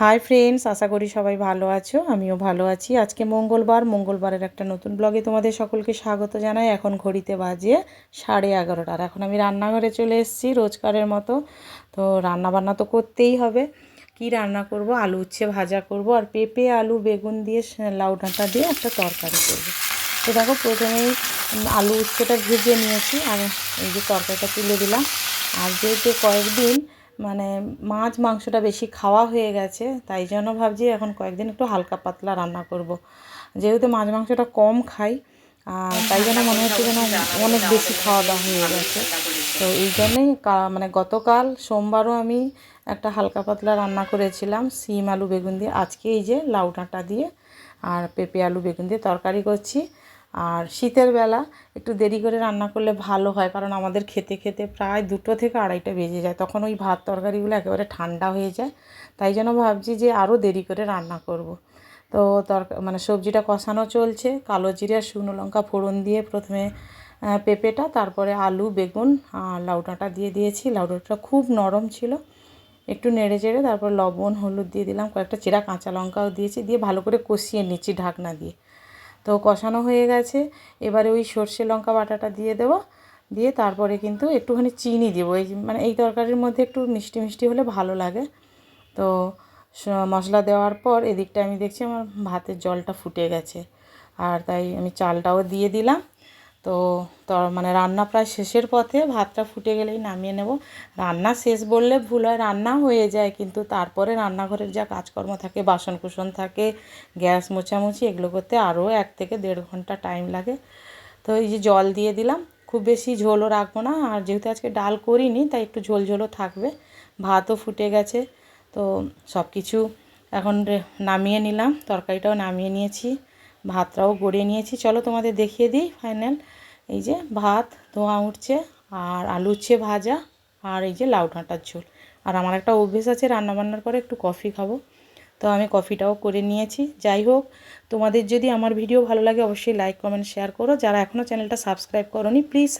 Hi friends আশা করি সবাই ভালো আছো, আমিও ভালো আছি। আজকে মঙ্গলবার, মঙ্গলবারের একটা নতুন ব্লগে তোমাদের সকলকে স্বাগত জানাই। এখন ঘড়িতে বাজে সাড়ে এগারোটার এখন আমি রান্নাঘরে চলে এসেছি রোজকারের মতো। তো রান্না বান্না তো করতেই হবে। কি রান্না করব? আলু উচ্ছে ভাজা করব, আর পেঁপে, আলু, বেগুন দিয়ে লাউ ডাঁটা দিয়ে একটা তরকারি করব। তো দেখো প্রথমেই আলু উচ্ছেটা ভেজে নিয়েছি, আর এই যে তরকারিটা তুলে দিলাম। আর যেহেতু কয়েকদিন মানে মাছ মাংসটা বেশি খাওয়া হয়ে গেছে, তাই জন্য ভাবছি এখন কয়েকদিন একটু হালকা পাতলা রান্না করব। যেহেতু মাছ মাংসটা কম খাই, আর তাই জন্য মনে হচ্ছে যেন অনেক বেশি খাওয়া দাওয়া হয়ে গেছে। তো এই জন্যেই মানে গতকাল সোমবারও আমি একটা হালকা পাতলা রান্না করেছিলাম, সিম আলু বেগুন দিয়ে। আজকে এই যে লাউ ডাঁটা দিয়ে আর পেঁপে আলু বেগুন দিয়ে তরকারি করছি। আর শীতের বেলা একটু দেরি করে রান্না করলে ভালো হয়, কারণ আমাদের খেতে খেতে প্রায় দুটো থেকে আড়াইটা বেজে যায়। তখন ওই ভাত তরকারিগুলো একেবারে ঠান্ডা হয়ে যায়। তাই জন্য ভাবছি যে আরও দেরি করে রান্না করব। তো তরকা মানে সবজিটা কষানো চলছে। কালো জিরে আর শুকনো লঙ্কা, ফোড়ন দিয়ে প্রথমে পেঁপেটা, তারপরে আলু, বেগুন, আর লাউ ডাঁটা দিয়ে দিয়েছি। লাউ ডাঁটাটা খুব নরম ছিল। একটু নেড়ে চেড়ে তারপর লবণ, হলুদ দিয়ে দিলাম। কয়েকটা চেরা কাঁচা লঙ্কাও দিয়েছি। দিয়ে ভালো করে কষিয়ে নিচ্ছি ঢাকনা দিয়ে। তো কষানো হয়ে গেছে। এবারে ওই সর্ষে লঙ্কা বাটাটা দিয়ে দেবো। দিয়ে তারপরে কিন্তু একটুখানি চিনি দেবো। এই মানে এই তরকারির মধ্যে একটু মিষ্টি মিষ্টি হলে ভালো লাগে। তো মশলা দেওয়ার পর এদিকটা আমি দেখছি আমার ভাতের জলটা ফুটে গেছে। আর তাই আমি চালটাও দিয়ে দিলাম। তো মানে রান্না প্রায় শেষের পথে ভাতটা ফুটে গেলেই নামিয়ে নেব। রান্না শেষ বললে ভুল হয়, রান্না হয়ে যায় কিন্তু তারপরে রান্নাঘরের যা কাজকর্ম থাকে বাসন কুসন থাকে, গ্যাস মোছামুছি এগুলো করতে আরও এক থেকে দেড় ঘণ্টা টাইম লাগে। তো এই যে জল দিয়ে দিলাম, খুব বেশি ঝোলও রাখব না, আর যেহেতু আজকে ডাল করিনি তাই একটু ঝোল ঝোলও থাকবে, ভাতও ফুটে গেছে। তো সব কিছু এখন নামিয়ে নিলাম, তরকারিটাও নামিয়ে নিয়েছি। ভাতটাও গড়িয়ে নিয়েছি। চলো তোমাদের দেখিয়ে দিই ফাইনাল এই যে ভাত, ধোঁয়া উঠছে আর আলু উচ্ছে ভাজা আর এই যে লাউ ডাঁটার ঝোল। আর আমার একটা অভ্যেস আছে রান্নাবান্নার পরে একটু কফি খাব। তো আমি কফিটাও করে নিয়েছি। যাই হোক, তোমাদের যদি আমার ভিডিও ভালো লাগে অবশ্যই লাইক কমেন্ট শেয়ার করো। যারা এখনও চ্যানেলটা সাবস্ক্রাইব করোনি প্লিজ